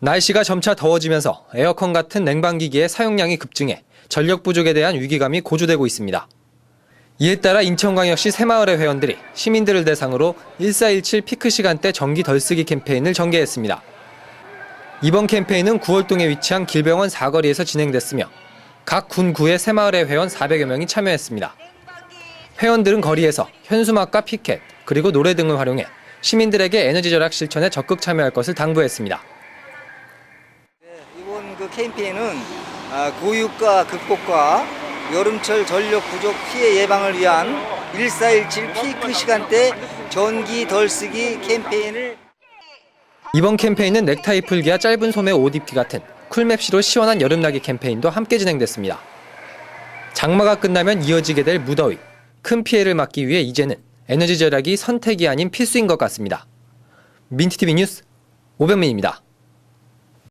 날씨가 점차 더워지면서 에어컨 같은 냉방기기의 사용량이 급증해 전력 부족에 대한 위기감이 고조되고 있습니다. 이에 따라 인천광역시 새마을의 회원들이 시민들을 대상으로 1417 피크 시간대 전기 덜 쓰기 캠페인을 전개했습니다. 이번 캠페인은 9월동에 위치한 길병원 사거리에서 진행됐으며 각 군구의 새마을의 회원 400여 명이 참여했습니다. 회원들은 거리에서 현수막과 피켓 그리고 노래 등을 활용해 시민들에게 에너지 절약 실천에 적극 참여할 것을 당부했습니다. 그 캠페인은 아, 고유가 극복과 여름철 전력 부족 피해 예방을 위한 1417 피크 시간대 전기 덜 쓰기 캠페인을 이번 캠페인은 넥타이 풀기와 짧은 소매 옷 입기 같은 쿨맵시로 시원한 여름나기 캠페인도 함께 진행됐습니다. 장마가 끝나면 이어지게 될 무더위, 큰 피해를 막기 위해 이제는 에너지 절약이 선택이 아닌 필수인 것 같습니다. 민티티비 뉴스 오병민입니다.